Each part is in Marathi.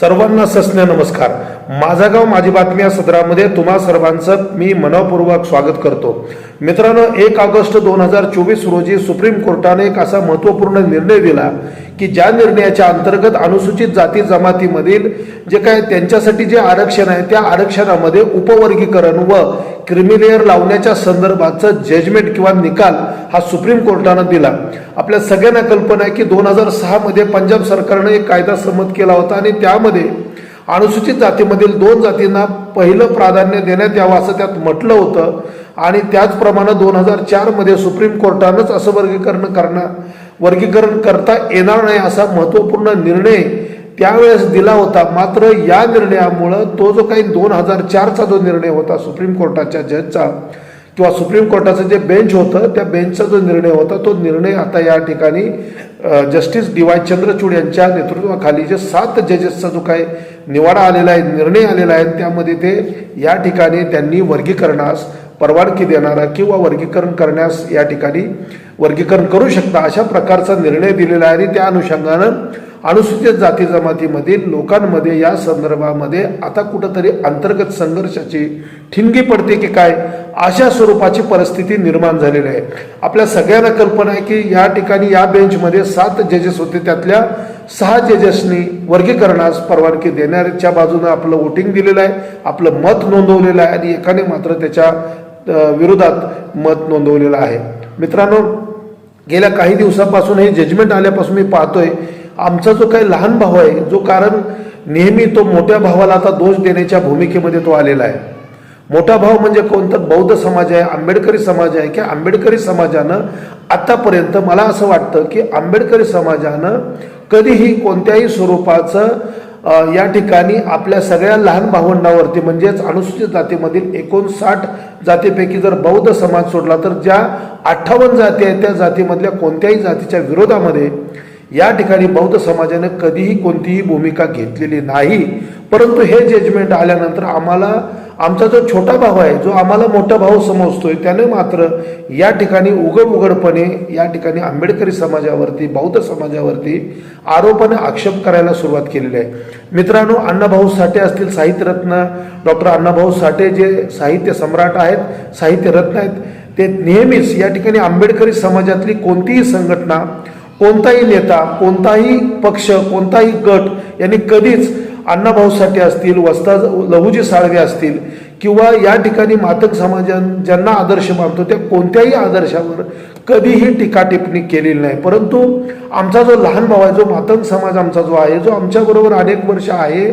सर्वांना सस्ने नमस्कार. माझा गाव माझी बातमी या सदरामध्ये तुम्हा सर्वांचं मी मनपूर्वक स्वागत करतो. मित्रांनो एक ऑगस्ट दोन हजार चोवीस रोजी सुप्रीम कोर्टाने एक असा महत्त्वपूर्ण निर्णय दिला की ज्या निर्णयाच्या अंतर्गत अनुसूचित जाती जमातीमधील जे काय त्यांच्यासाठी जे आरक्षण आहे त्या आरक्षणामध्ये उपवर्गीकरण व क्रिमिलेअर लावण्याच्या संदर्भाचं जजमेंट किंवा निकाल हा सुप्रीम कोर्टानं दिला. आपल्या सगळ्यांना कल्पना आहे की दोन हजार सहामध्ये पंजाब सरकारनं एक कायदा संमत केला होता आणि त्यामध्ये अनुसूचित जातीमधील दोन जातींना पहिलं प्राधान्य देण्यात यावं असं त्यात म्हटलं होतं. आणि त्याचप्रमाणे दोन हजार चारमध्ये सुप्रीम कोर्टानंच असं वर्गीकरण करणार वर्गीकरण करता येणार नाही असा महत्त्वपूर्ण निर्णय त्यावेळेस दिला होता. मात्र या निर्णयामुळं तो जो काही दोन हजार चारचा जो निर्णय होता सुप्रीम कोर्टाच्या जजचा किंवा सुप्रीम कोर्टाचं जे बेंच होतं त्या बेंचचा जो निर्णय होता तो निर्णय आता या ठिकाणी जस्टिस डी वाय चंद्रचूड यांच्या नेतृत्वाखाली जे सात जजेसचा जो काही निवाडा आलेला आहे निर्णय आलेला आहे त्यामध्ये ते या ठिकाणी त्यांनी वर्गीकरणास परवानगी देणारा किंवा वर्गीकरण करण्यास या ठिकाणी वर्गीकरण करू शकता अशा प्रकारचा निर्णय दिलेला आहे आणि त्या अनुषंगानं अनुसूचित जाती जमातीमधील लोकांमध्ये या संदर्भामध्ये आता कुठंतरी अंतर्गत संघर्षाची ठिणगी पडते की काय? अशा स्वरूपाची परिस्थिती निर्माण झालेली आहे. आपल्या सगळ्यांना कल्पना आहे की या ठिकाणी या बेंचमध्ये सात जजेस होते. त्यातल्या सहा जजेसनी वर्गीकरणास परवानगी देण्याच्या बाजूनं आपलं वोटिंग दिलेलं आहे. आपलं मत नोंदवलेलं आहे आणि एकाने मात्र त्याच्या विरोधात मत नोंदवलेलं आहे. मित्रांनो गेल्या काही दिवसापासून हे जजमेंट आल्यापासून मी पाहतोय आमचा जो काही लहान भाऊ आहे जो कारण नेहमी तो मोठ्या भावाला आता दोष देण्याच्या भूमिकेमध्ये तो आलेला आहे. मोठा भाव म्हणजे कोणता बौद्ध समाज आहे आंबेडकरी समाज आहे की आंबेडकरी समाजानं आतापर्यंत मला असं वाटतं की आंबेडकरी समाजानं कधीही कोणत्याही स्वरूपाचं या ठिकाणी आपल्या सगळ्या लहान भावंडावरती म्हणजेच अनुसूचित जातीमधील एकोणसाठ जातीपैकी जर बौद्ध समाज सोडला तर ज्या अठ्ठावन्न जाती आहेत त्या जातीमधल्या कोणत्याही जातीच्या विरोधामध्ये या ठिकाणी बौद्ध समाजाने कधीही कोणतीही भूमिका घेतलेली नाही. परंतु हे जजमेंट आल्यानंतर आम्हाला आमचा जो छोटा भाऊ आहे जो आम्हाला मोठा भाऊ समजतोय त्याने मात्र या ठिकाणी उघड उघडपणे या ठिकाणी आंबेडकरी समाजावरती बौद्ध समाजावरती आरोपाने आक्षेप करायला सुरुवात केलेली आहे. मित्रांनो अण्णाभाऊ साठे असतील साहित्यरत्न डॉक्टर अण्णाभाऊ साठे जे साहित्य सम्राट आहेत साहित्यरत्न आहेत ते नेहमीच या ठिकाणी आंबेडकरी समाजातली कोणतीही संघटना कोणताही नेता कोणताही पक्ष कोणताही गट यांनी कधीच अण्णाभाऊ साठे असतील वस्ता लहुजी साळवे असतील किंवा या ठिकाणी मातक समाजान ज्यांना आदर्श मानतो त्या कोणत्याही आदर्शावर कधीही टीका टिप्पणी केलेली नाही. परंतु आमचा जो लहान भाऊ आहे जो मातक समाज आमचा जो आहे जो आमच्याबरोबर अनेक वर्ष आहे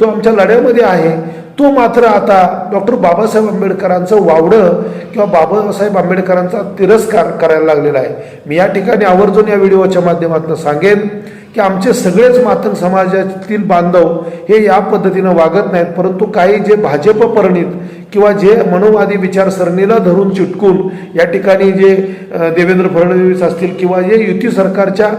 जो आमच्या लढ्यामध्ये आहे तो मात्र आता डॉक्टर बाबासाहेब आंबेडकरांचं वावडं किंवा बाबासाहेब आंबेडकरांचा तिरस्कार करायला लागलेला आहे. मी या ठिकाणी आवर्जून या व्हिडिओच्या माध्यमातून सांगेन की आमचे सगळेच मातंग समाजातील बांधव हे या पद्धतीनं वागत नाहीत परंतु काही जे भाजप परिणित किंवा जे मनोवादी विचारसरणीला धरून चिटकून या ठिकाणी जे देवेंद्र फडणवीस असतील किंवा जे युती सरकारच्या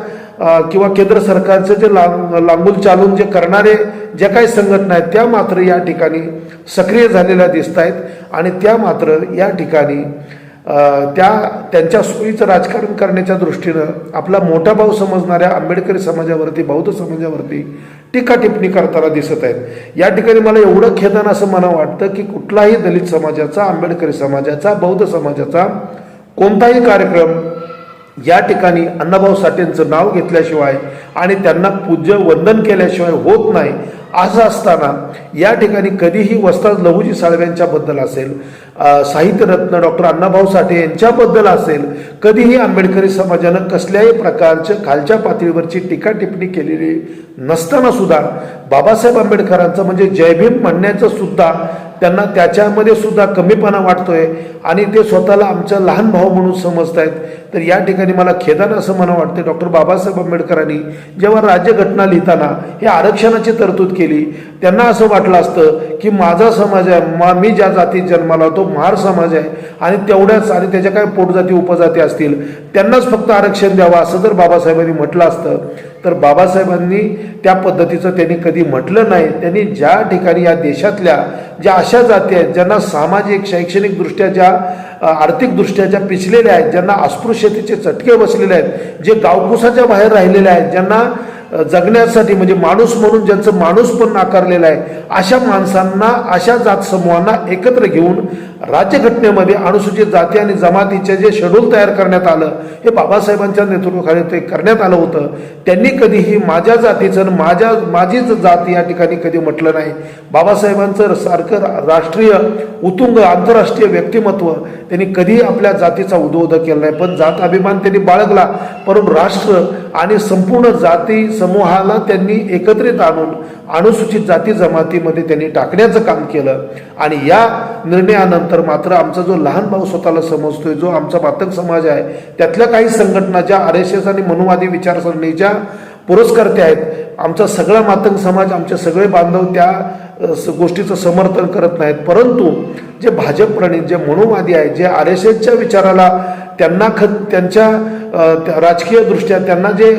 किंवा केंद्र सरकारचं जे लांग लांबूल चालून जे करणारे ज्या काही संघटना आहेत त्या मात्र या ठिकाणी सक्रिय झालेल्या दिसत आहेत. आणि त्या मात्र या ठिकाणी त्या त्यांच्या सोयीचं राजकारण करण्याच्या दृष्टीनं आपला मोठा भाऊ समजणाऱ्या आंबेडकरी समाजावरती बौद्ध समाजावरती टीका टिप्पणी करताना दिसत आहेत. या ठिकाणी मला एवढं खेदान असं मला वाटतं की कुठलाही दलित समाजाचा आंबेडकरी समाजाचा बौद्ध समाजाचा कोणताही कार्यक्रम या ठिकाणी अण्णाभाऊ साठेंचं नाव घेतल्याशिवाय आणि त्यांना पूज्य वंदन केल्याशिवाय होत नाही असं असताना या ठिकाणी कधीही वस्ताद लहूजी साळव्यांच्या यांच्याबद्दल असेल साहित्यरत्न डॉक्टर अण्णाभाऊ साठे यांच्याबद्दल असेल कधीही आंबेडकरी समाजानं कसल्याही प्रकारच्या खालच्या पातळीवरची टीका टिप्पणी केलेली नसताना सुद्धा बाबासाहेब आंबेडकरांचं म्हणजे जयभीम म्हणण्याचं सुद्धा त्यांना त्याच्यामध्ये सुद्धा कमीपणा वाटतोय आणि ते स्वतःला आमचा लहान भाऊ म्हणून समजत आहेत तर या ठिकाणी मला खेदानं असं म्हणा वाटते डॉक्टर बाबासाहेब आंबेडकरांनी जेव्हा राज्यघटना लिहिताना हे आरक्षणाची तरतूद केली त्यांना असं वाटलं असतं की माझा समाज आहे मा मी ज्या जातीत जन्माला तो महार समाज आहे आणि तेवढ्याच आणि त्याच्या काय पोटजाती उपजाती असतील त्यांनाच फक्त आरक्षण द्यावं असं जर बाबासाहेबांनी म्हटलं असतं तर बाबासाहेबांनी त्या पद्धतीचं त्यांनी कधी म्हटलं नाही. त्यांनी ज्या ठिकाणी या देशातल्या ज्या अशा जाती आहेत ज्यांना सामाजिक शैक्षणिकदृष्ट्या ज्या आर्थिकदृष्ट्या ज्या पिचलेल्या आहेत ज्यांना अस्पृश्यतेचे चटके बसलेले आहेत जे गावकुसाच्या बाहेर राहिलेले आहेत ज्यांना जगण्यासाठी म्हणजे माणूस म्हणून ज्यांचं माणूस पण नाकारलेलं आहे अशा माणसांना अशा जात समूहांना एकत्र घेऊन राज्यघटनेमध्ये अनुसूचित जाती आणि जमातीचे जे शेड्यूल तयार करण्यात आलं हे बाबासाहेबांच्या नेतृत्वाखाली ते करण्यात आलं होतं. त्यांनी कधीही माझ्या जातीचं माझ्या माझीच जात या ठिकाणी कधी म्हटलं नाही. बाबासाहेबांचं सारखं रा- राष्ट्रीय उतुंग आंतरराष्ट्रीय व्यक्तिमत्व त्यांनी कधीही आपल्या जातीचा उदोध केला नाही. पण जात अभिमान त्यांनी बाळगला. परंतु राष्ट्र आणि संपूर्ण जाती समूहाला त्यांनी एकत्रित आणून अनुसूचित जाती जमातीमध्ये त्यांनी टाकण्याचं काम केलं. आणि या निर्णयानंतर मात्र आमचा जो लहान भाऊ स्वतःला समजतोय जो आमचा मातक समाज आहे त्यातल्या काही संघटना ज्या आर एस एस आणि मनुवादी विचारसरणीच्या पुरस्कर्ते आहेत आमचा सगळा मातंग समाज आमचे सगळे बांधव त्या स- गोष्टीचं समर्थन करत नाहीत. परंतु जे भाजप प्रणित जे मनुवादी आहेत जे आर एस एसच्या विचाराला त्यांना खत त्यांच्या राजकीयदृष्ट्या राजकीय दृष्ट्या त्यांना जे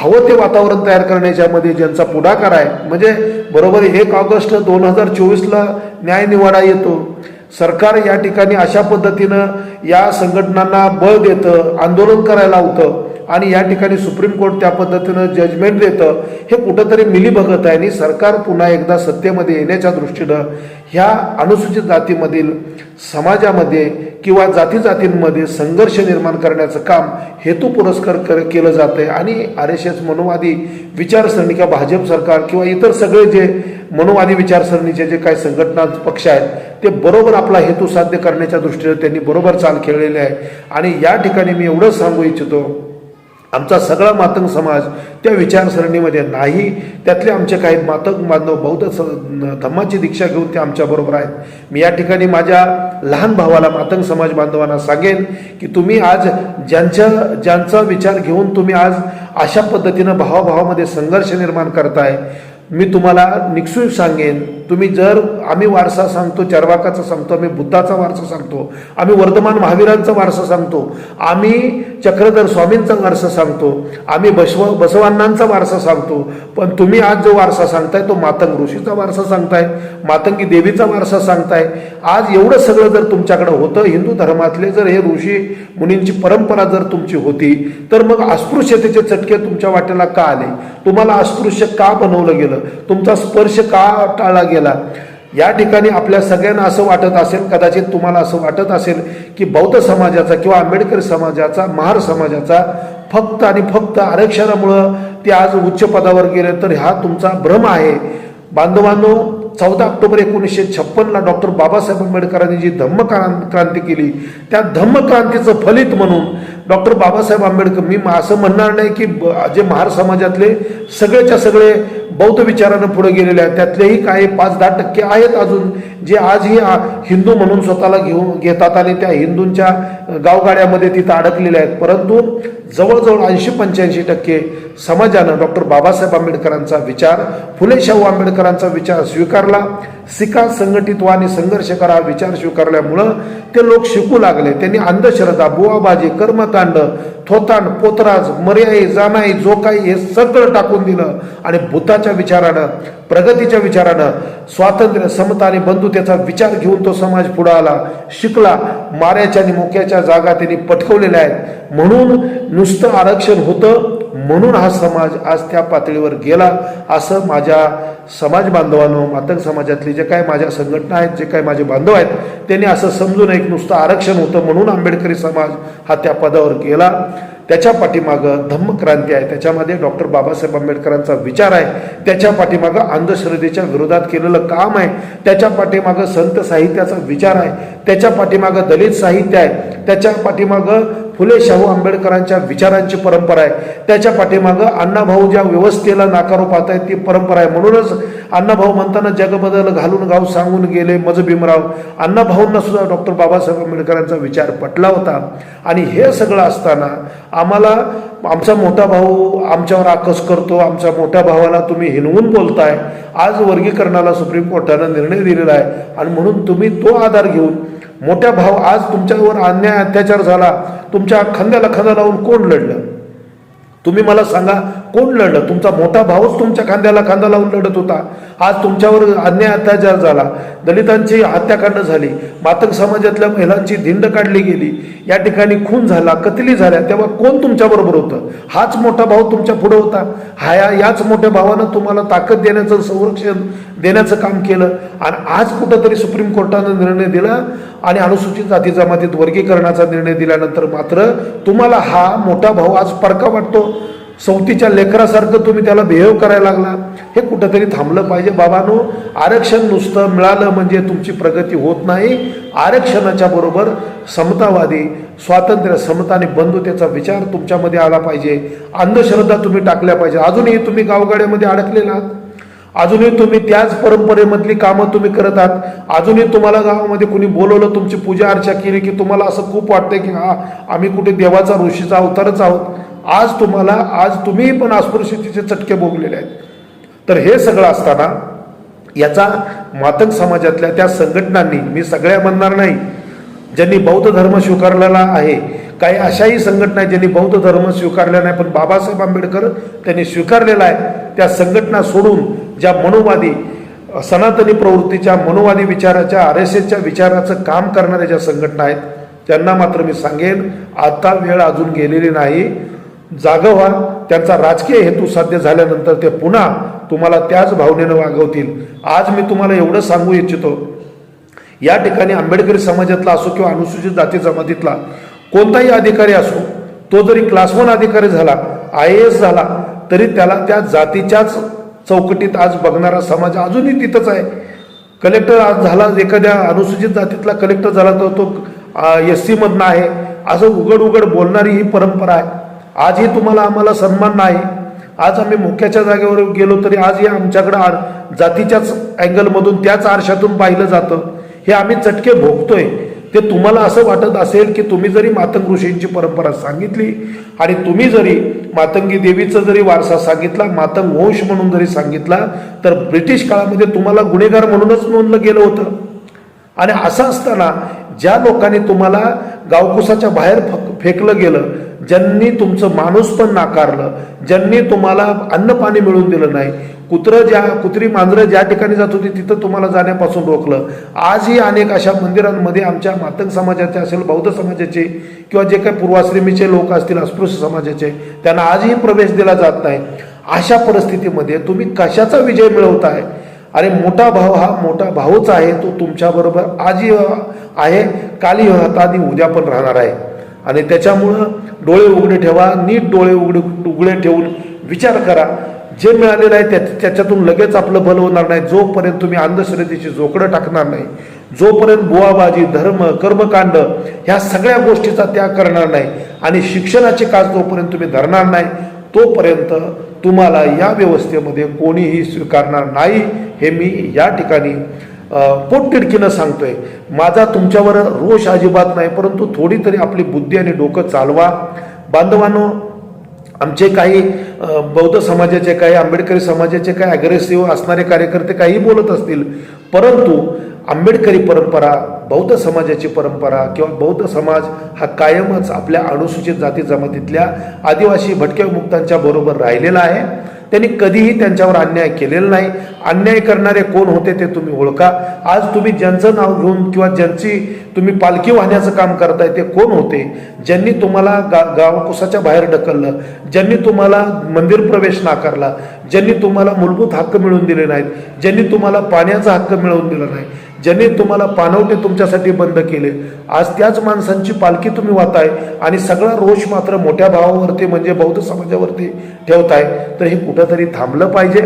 हवं ते वातावरण तयार करण्याच्यामध्ये ज्यांचा पुढाकार आहे म्हणजे बरोबर एक ऑगस्ट दोन हजार चोवीसला न्यायनिवाडा येतो. सरकार या ठिकाणी अशा पद्धतीनं या संघटनांना बळ देतं आंदोलन करायला होतं आणि या ठिकाणी सुप्रीम कोर्ट त्या पद्धतीनं जजमेंट देतं हे कुठंतरी मिलीभगत आहे. आणि सरकार पुन्हा एकदा सत्तेमध्ये येण्याच्या दृष्टीनं ह्या अनुसूचित जातीमधील समाजामध्ये किंवा जाती जातींमध्ये संघर्ष निर्माण करण्याचं काम हेतू पुरस्कार कर केलं जातं आहे आणि आर एस एस मनोवादी विचारसरणी किंवा भाजप सरकार किंवा इतर सगळे जे मनोवादी विचारसरणीचे जे काही संघटना पक्ष आहेत ते बरोबर आपला हेतू साध्य करण्याच्या दृष्टीने त्यांनी बरोबर चाल खेळलेली आहे. आणि या ठिकाणी मी एवढंच सांगू इच्छितो आमचा सगळा मातंग समाज त्या विचारसरणीमध्ये नाही. त्यातले आमचे काही मातंग बांधव बौद्ध स धम्माची दीक्षा घेऊन ते आमच्याबरोबर आहेत. मी या ठिकाणी माझ्या लहान भावाला मातंग समाज बांधवांना सांगेन की तुम्ही आज ज्यांच्या ज्यांचा विचार घेऊन तुम्ही आज अशा पद्धतीनं भावाभावामध्ये संघर्ष निर्माण करताय मी तुम्हाला निक्षून सांगेन. तुम्ही जर आम्ही वारसा सांगतो चरवाकाचा सांगतो आम्ही बुद्धाचा वारसा सांगतो आम्ही वर्धमान महावीरांचा वारसा सांगतो आम्ही चक्रधर स्वामींचा वारसा सांगतो आम्ही बसव बसवांनांचा वारसा सांगतो पण तुम्ही आज जो वारसा सांगताय तो मातंग ऋषीचा वारसा सांगताय मातंगी देवीचा वारसा सांगताय. आज एवढं सगळं जर तुमच्याकडं होतं हिंदू धर्मातले जर हे ऋषी मुनींची परंपरा जर तुमची होती तर मग अस्पृश्यतेचे चटके तुमच्या वाटेला का आले? तुम्हाला अस्पृश्य का बनवलं गेलं? तुमचा स्पर्श का टाळला गेला? केला या ठिकाणी आपल्या सगळ्यांना असं वाटत असेल कदाचित तुम्हाला असं वाटत असेल की बौद्ध समाजाचा किंवा आंबेडकर समाजाचा महार समाजाचा फक्त आणि फक्त आरक्षणामुळं ते आज उच्च पदावर गेले तर हा तुमचा भ्रम आहे. बांधवांनो चौदा ऑक्टोबर एकोणीसशे छप्पनला डॉक्टर बाबासाहेब आंबेडकरांनी जी धम्म क्रां- क्रांती केली त्या धम्म क्रांतीचं फलित म्हणून डॉक्टर बाबासाहेब आंबेडकर मी असं म्हणणार नाही की जे महार समाजातले सगळेच्या सगळे बौद्ध विचारानं पुढे गेलेले आहेत त्यातलेही काही पाच दहा टक्के आहेत अजून जे आजही हिंदू म्हणून स्वतःला घेऊन घेतात आणि त्या हिंदूंच्या गावगाड्यामध्ये तिथं अडकलेले आहेत. परंतु जवळजवळ ऐंशी पंच्याऐंशी टक्के समाजानं डॉक्टर बाबासाहेब आंबेडकरांचा विचार फुले शाहू आंबेडकरांचा विचार स्वीकार स्वीकारला. सिका संघटित संघर्ष करा विचार स्वीकारल्यामुळं ते लोक शिकू लागले. त्यांनी अंधश्रद्धा बुवाबाजी कर्मकांड थोतांड पोतराज मर्याई जानाई जो काही हे सगळं टाकून दिलं. आणि भूताच्या विचारानं प्रगतीच्या विचारानं स्वातंत्र्य समता आणि बंधुतेचा विचार घेऊन तो समाज पुढे आला. शिकला. माऱ्याच्या आणि मुक्याच्या जागा त्यांनी पटकवलेल्या आहेत. म्हणून नुसतं आरक्षण होतं म्हणून हा समाज आज त्या पातळीवर गेला असं माझ्या समाज बांधवांनो मातक समाजातले जे काय माझ्या संघटना आहेत जे काय माझे बांधव आहेत त्यांनी असं समजून एक नुसतं आरक्षण होतं म्हणून आंबेडकरी समाज हा त्या पदावर गेला. त्याच्या पाठीमागं धम्मक्रांती आहे. त्याच्यामध्ये डॉक्टर बाबासाहेब आंबेडकरांचा विचार आहे. त्याच्या पाठीमागं अंधश्रद्धेच्या विरोधात केलेलं काम आहे. त्याच्या पाठीमागं संत साहित्याचा विचार आहे. त्याच्या पाठीमागं दलित साहित्य आहे. त्याच्या पाठीमागं फुले शाहू आंबेडकरांच्या विचारांची परंपरा आहे. त्याच्या पाठीमागं अण्णाभाऊ ज्या व्यवस्थेला नाकारू पाहत आहेत ती परंपरा आहे. म्हणूनच अण्णाभाऊ म्हणताना जगबदल घालून गाव सांगून गेले मज भीमराव. अण्णाभाऊंना सुद्धा डॉक्टर बाबासाहेब आंबेडकरांचा विचार पटला होता. आणि हे सगळं असताना आम्हाला आमचा मोठा भाऊ आमच्यावर आकस करतो आमच्या मोठ्या भावाला तुम्ही हिनवून बोलताय आज वर्गीकरणाला सुप्रीम कोर्टानं निर्णय दिलेला आहे. आणि म्हणून तुम्ही तो आधार घेऊन मोठ्या भाव आज तुमच्यावर अन्याय अत्याचार झाला तुमच्या खांद्याला खांदा लावून कोण लढलं? तुम्ही मला सांगा कोण लढलं? तुमचा मोठा भाऊच तुमच्या खांद्याला खांदा लावून लढत होता. आज तुमच्यावर अन्याय अत्याचार झाला. दलितांची हत्याकांड झाली. मातक समाजातल्या महिलांची धिंड काढली गेली. या ठिकाणी खून झाला कतली झाल्या. तेव्हा कोण तुमच्याबरोबर होतं? हाच मोठा भाऊ तुमच्यापुढे होता. हा या- याच मोठ्या भावानं तुम्हाला ताकद देण्याचं संरक्षण देण्याचं काम केलं. आणि आज कुठंतरी सुप्रीम कोर्टानं निर्णय दिला आणि अनुसूचित जाती जमातीत वर्गीकरणाचा निर्णय दिल्यानंतर मात्र तुम्हाला हा मोठा भाऊ आज परका वाटतो. सवतीच्या लेकरासारखं तुम्ही त्याला बिहेव करायला लागला. हे कुठंतरी थांबलं पाहिजे. बाबांनो आरक्षण नुसतं मिळालं म्हणजे तुमची प्रगती होत नाही. आरक्षणाच्या बरोबर समतावादी स्वातंत्र्य समता आणि बंधुतेचा विचार तुमच्यामध्ये आला पाहिजे. अंधश्रद्धा तुम्ही टाकल्या पाहिजे. अजूनही तुम्ही गावगाड्यामध्ये अडकलेला आहात. अजूनही तुम्ही त्याच परंपरेमधली कामं तुम्ही करत आहात. अजूनही तुम्हाला गावामध्ये कुणी बोलवलं तुमची पूजा अर्चा केली की तुम्हाला असं खूप वाटतंय की हा आम्ही कुठे देवाचा ऋषीचा अवतारच आहोत. आज तुम्हाला आज तुम्ही पण अस्पृश्यतेचे चटके भोगलेले आहेत. तर हे सगळं असताना याचा मातंग समाजातल्या त्या संघटनांनी मी सगळ्या म्हणणार नाही ज्यांनी बौद्ध धर्म स्वीकारलेला आहे काही अशाही संघटना आहेत ज्यांनी बौद्ध धर्म स्वीकारला नाही पण बाबासाहेब आंबेडकर त्यांनी स्वीकारलेला आहे. त्या संघटना सोडून ज्या मनोवादी सनातनी प्रवृत्तीच्या मनोवादी विचाराच्या आर एस एसच्या विचाराचं काम करणाऱ्या ज्या संघटना आहेत त्यांना मात्र मी सांगेन आता वेळ अजून गेलेली नाही. जागं व्हा त्यांचा राजकीय हेतू साध्य झाल्यानंतर ते पुन्हा तुम्हाला त्याच भावनेनं वागवतील. आज मी तुम्हाला एवढं सांगू इच्छितो या ठिकाणी आंबेडकरी समाजातला असो किंवा अनुसूचित जाती जमातीतला कोणताही अधिकारी असो तो जरी क्लास वन अधिकारी झाला आय ए एस झाला तरी त्याला त्या जातीच्याच चौकटीत आज बघणारा समाज अजूनही तिथंच आहे. कलेक्टर आज झाला एखाद्या अनुसूचित जातीतला कलेक्टर झाला तर तो एस सीमधनं आहे. असं उघड उघड बोलणारी ही परंपरा आहे. आजही तुम्हाला आम्हाला सन्मान नाही. आज आम्ही मुख्याच्या जागेवर गेलो तरी आजही आमच्याकडं आ- जातीच्याच अँगलमधून त्याच आरशातून पाहिलं जातं. हे आम्ही चटके भोगतोय. ते तुम्हाला असं वाटत असेल की तुम्ही जरी मातंग ऋषींची परंपरा सांगितली आणि तुम्ही जरी मातंगी देवीचा जरी वारसा सांगितला मातंग वंश म्हणून जरी सांगितला तर ब्रिटिश काळामध्ये तुम्हाला गुन्हेगार म्हणूनच नोंदलं गेलं होतं. आणि असं असताना ज्या लोकांनी तुम्हाला गावकुसाच्या बाहेर फक- फेकलं गेलं ज्यांनी तुमचं माणूस पण नाकारलं ज्यांनी तुम्हाला अन्न पाणी मिळवून दिलं नाही कुत्रं ज्या कुत्री मांजरं ज्या ठिकाणी जात होती तिथं तुम्हाला जाण्यापासून रोखलं. आजही अनेक अशा मंदिरांमध्ये आमच्या मातंग समाजाचे असेल बौद्ध समाजाचे किंवा जे काही पूर्वाश्रमीचे लोक असतील अस्पृश्य समाजाचे त्यांना आजही प्रवेश दिला जात नाही. अशा परिस्थितीमध्ये तुम्ही कशाचा विजय मिळवताय? अरे मोठा भाऊ हा मोठा भाऊच आहे तो तुमच्याबरोबर आजही आहे. कालही होता आणि उद्या पण राहणार आहे. आणि त्याच्यामुळं डोळे उघडे ठेवा नीट डोळे उघडे उघडे ठेवून विचार करा. जे मिळालेलं आहे त्या त्याच्यातून लगेच आपलं भलं होणार नाही. जोपर्यंत तुम्ही अंधश्रद्धेची जोकडं टाकणार नाही जोपर्यंत बुवाबाजी धर्म कर्मकांड ह्या सगळ्या गोष्टीचा त्याग करणार नाही आणि शिक्षणाची काज जोपर्यंत तुम्ही धरणार नाही तोपर्यंत तुम्हाला या व्यवस्थेमध्ये कोणीही स्वीकारणार नाही हे मी या ठिकाणी पोटतिडकीनं सांगतोय माझा तुमच्यावर रोष अजिबात नाही परंतु थोडी तरी आपली बुद्धी आणि डोकं चालवा. बांधवांनो आमचे काही बौद्ध समाजाचे काही आंबेडकरी समाजाचे काही अग्रेसिव्ह असणारे कार्यकर्ते काही बोलत असतील परंतु आंबेडकरी परंपरा बौद्ध समाजाची परंपरा किंवा बौद्ध समाज हा कायमच आपल्या अनुसूचित जाती जमातीतल्या आदिवासी भटक्या मुक्तांच्या बरोबर राहिलेला आहे. त्यांनी कधीही त्यांच्यावर अन्याय केलेला नाही. अन्याय करणारे कोण होते ते तुम्ही ओळखा. आज तुम्ही ज्यांचं नाव घेऊन किंवा ज्यांची तुम्ही पालखी वाहण्याचं काम करताय ते कोण होते? ज्यांनी तुम्हाला गा गावकुसाच्या बाहेर ढकललं ज्यांनी तुम्हाला मंदिर प्रवेश नाकारला ज्यांनी तुम्हाला मूलभूत हक्क मिळवून दिले नाहीत ज्यांनी तुम्हाला पाण्याचा हक्क मिळवून दिला नाही ज्याने तुम्हाला पानवटे तुमच्यासाठी बंद केले. आज त्याच माणसांची पालखी तुम्ही वाहताय आणि सगळा रोष मात्र मोठ्या भावावरती म्हणजे बौद्ध समाजावरती ठेवताय. तर हे कुठंतरी थांबलं पाहिजे.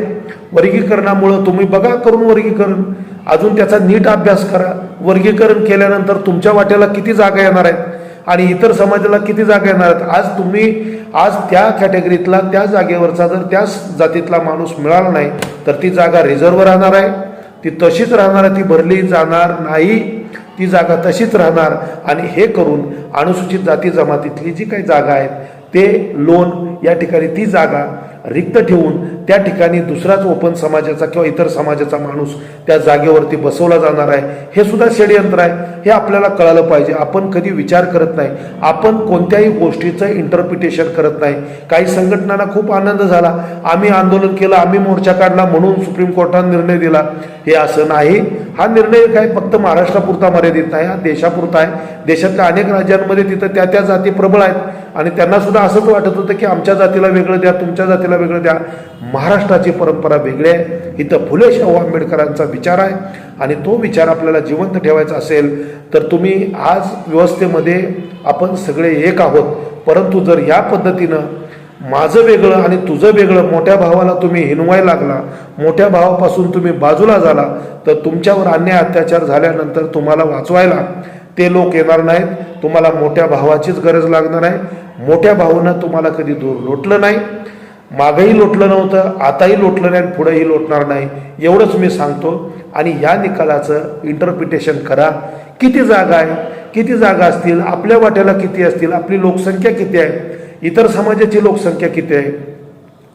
वर्गीकरणामुळं तुम्ही बघा करून वर्गीकरण. अजून त्याचा नीट अभ्यास करा. वर्गीकरण केल्यानंतर तुमच्या वाट्याला किती जागा येणार आहेत? आणि इतर समाजाला किती जागा येणार आहेत? आज तुम्ही आज त्या कॅटेगरीतला त्या जागेवरचा जर त्या जातीतला माणूस मिळाला नाही तर ती जागा रिझर्व्ह राहणार आहे. ती तशीच राहणार ती भरली जाणार नाही ती जागा तशीच राहणार आणि हे करून अनुसूचित जाती जमातीतली जी काही जागा आहेत ते लोन या ठिकाणी ती जागा रिक्त ठेवून त्या ठिकाणी दुसराच ओपन समाजाचा किंवा इतर समाजाचा माणूस त्या जागेवरती बसवला जाणार आहे. हे सुद्धा षडयंत्र आहे. हे आपल्याला कळालं पाहिजे. आपण कधी विचार करत नाही. आपण कोणत्याही गोष्टीचं इंटरप्रिटेशन करत नाही. काही संघटनांना खूप आनंद झाला. आम्ही आंदोलन केलं. आम्ही मोर्चा काढला म्हणून सुप्रीम कोर्टानं निर्णय दिला. हे असं नाही. हा निर्णय काय फक्त महाराष्ट्रापुरता मर्यादित नाही. हा देशापुरता आहे. देशातल्या अनेक राज्यांमध्ये तिथं त्या त्या जाती प्रबळ आहेत. आणि त्यांना सुद्धा असंच वाटत होतं की आमच्या जातीला वेगळं द्या तुमच्या जातीला वेगळं द्या. महाराष्ट्राची परंपरा वेगळी आहे. इथं फुले शाहू आंबेडकरांचा विचार आहे. आणि तो विचार आपल्याला जिवंत ठेवायचा असेल तर तुम्ही आज व्यवस्थेमध्ये आपण सगळे एक आहोत. परंतु जर या पद्धतीनं माझं वेगळं आणि तुझं वेगळं मोठ्या भावाला तुम्ही हिनवायला लागला मोठ्या भावापासून तुम्ही बाजूला झाला तर तुमच्यावर अन्याय अत्याचार झाल्यानंतर तुम्हाला वाचवायला ते लोक येणार नाहीत. तुम्हाला मोठ्या भावाचीच गरज लागणार आहे मोठ्या भावानं तुम्हाला कधी दूर लोटलं नाही. मागही लोटलं नव्हतं आताही लोटलं नाही आणि पुढेही लोटणार नाही एवढंच मी सांगतो. आणि या निकालाचं इंटरप्रिटेशन करा. किती जागा आहे? किती जागा असतील? आपल्या वाट्याला किती असतील? आपली लोकसंख्या किती आहे? इतर समाजाची लोकसंख्या किती आहे?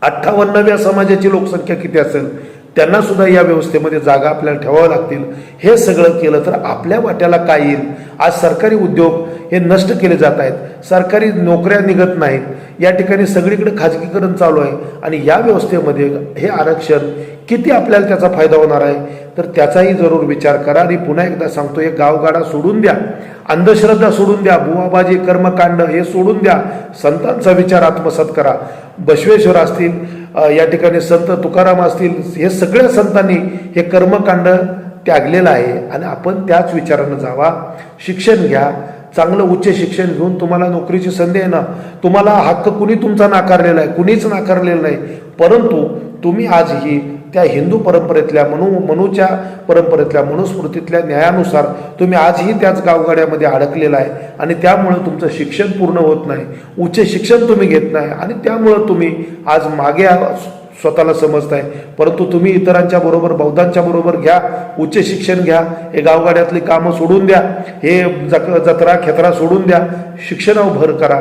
अठ्ठावन्नव्या समाजाची लोकसंख्या किती असेल? त्यांना सुद्धा या व्यवस्थेमध्ये जागा आपल्याला ठेवाव्या लागतील. हे सगळं केलं तर आपल्या वाट्याला काय येईल? आज सरकारी उद्योग हे नष्ट केले जात आहेत. सरकारी नोकऱ्या निघत नाहीत. या ठिकाणी सगळीकडे खाजगीकरण चालू आहे. आणि या व्यवस्थेमध्ये हे आरक्षण किती आपल्याला त्याचा फायदा होणार आहे? तर त्याचाही जरूर विचार करा. आणि पुन्हा एकदा सांगतो हे गावगाडा सोडून द्या. अंधश्रद्धा सोडून द्या. बुवाबाजी कर्मकांड हे सोडून द्या. संतांचा विचार आत्मसात करा. बसवेश्वर असतील या ठिकाणी संत तुकाराम असतील हे सगळ्या संतांनी हे कर्मकांड त्यागलेलं आहे. आणि आपण त्याच विचारानं जावा. शिक्षण घ्या. चांगलं उच्च शिक्षण घेऊन तुम्हाला नोकरीची संधी आहे ना तुम्हाला हक्क कुणी तुमचा नाकारलेला आहे कुणीच नाकारलेला नाही. परंतु तुम्ही आजही त्या हिंदू परंपरेतल्या मनू मनूच्या परंपरेतल्या मनुस्मृतीतल्या न्यायानुसार तुम्ही आजही त्याच गावगाड्यामध्ये अडकलेला आहे आणि त्यामुळं तुमचं शिक्षण पूर्ण होत नाही उच्च शिक्षण तुम्ही घेत नाही आणि त्यामुळं तुम्ही आज मागे स्वतःला समजत आहे परंतु तुम्ही इतरांच्या बरोबर बौद्धांच्या बरोबर घ्या उच्च शिक्षण घ्या हे गावगाड्यातली कामं सोडून द्या हे जक जत्रा खेत्रा सोडून द्या शिक्षणावर भर करा.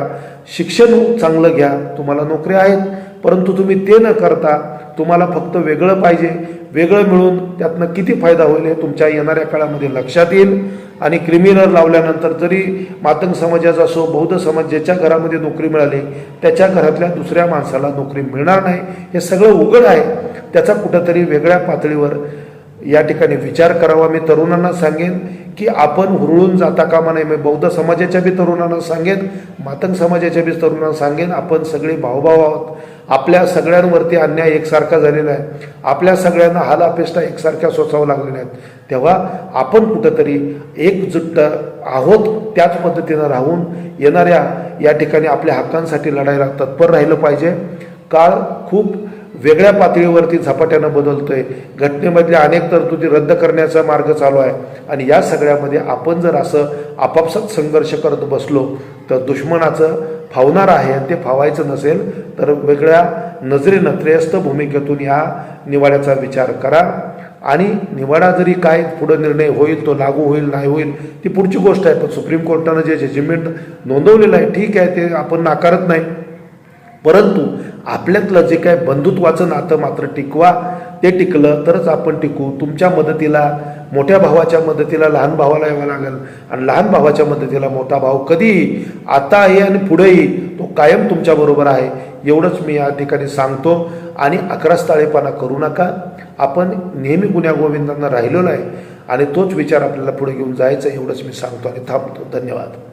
शिक्षण चांगलं घ्या तुम्हाला नोकऱ्या आहेत परंतु तुम्ही ते न करता तुम्हाला फक्त वेगळं पाहिजे. वेगळं मिळून त्यातनं किती फायदा होईल हे तुमच्या येणाऱ्या काळामध्ये लक्षात येईल. आणि क्रिमिनल लावल्यानंतर जरी मातंग समाजाचा असो बौद्ध समाज ज्याच्या घरामध्ये नोकरी मिळाली त्याच्या घरातल्या दुसऱ्या माणसाला नोकरी मिळणार नाही. हे सगळं उघड आहे. त्याचा कुठंतरी वेगळ्या पातळीवर या ठिकाणी विचार करावा. मी तरुणांना सांगेन की आपण हुरळून जाता कामा नये. मी बौद्ध समाजाच्या बी तरुणांना सांगेन मातंग समाजाच्या बी तरुणांना सांगेन आपण सगळे भाऊभाव आहोत. आपल्या सगळ्यांवरती अन्याय एकसारखा झालेला आहे. आपल्या सगळ्यांना हाल अपेष्टा एकसारख्या सोसावं लागलेल्या आहेत. तेव्हा आपण कुठंतरी एकजुट्ट आहोत त्याच पद्धतीनं राहून येणाऱ्या या ठिकाणी आपल्या हक्कांसाठी लढायला तत्पर राहिलं पाहिजे. काळ खूप वेगळ्या पातळीवरती झपाट्यानं बदलतोय. घटनेमधल्या अनेक तरतुदी रद्द करण्याचा मार्ग चालू आहे. आणि या सगळ्यामध्ये आपण जर असं आपापसात संघर्ष करत बसलो तर दुश्मनाचं फावणार आहे आणि ते फावायचं नसेल तर वेगळ्या नजरेनं त्रयस्थ भूमिकेतून या निवाड्याचा विचार करा. आणि निवाडा जरी काय पुढं निर्णय होईल तो लागू होईल नाही होईल ती पुढची गोष्ट आहे. पण सुप्रीम कोर्टानं जे जजमेंट नोंदवलेलं आहे ठीक आहे ते आपण नाकारत नाही. परंतु आपल्यातलं जे काय बंधुत्वाचं नातं मात्र टिकवा ते टिकलं तरच आपण टिकू. तुमच्या मदतीला मोठ्या भावाच्या मदतीला लहान भावाला यावं लागेल. आणि लहान भावाच्या मदतीला मोठा भाव कधीही आताही आणि पुढेही तो कायम तुमच्याबरोबर आहे. एवढंच मी या ठिकाणी सांगतो. आणि अकरास्ताळेपणा करू नका. आपण नेहमी गुण्यागोविंदांना राहिलेलो आहे. आणि तोच विचार आपल्याला पुढे घेऊन जायचं एवढंच मी सांगतो आणि थांबतो. धन्यवाद.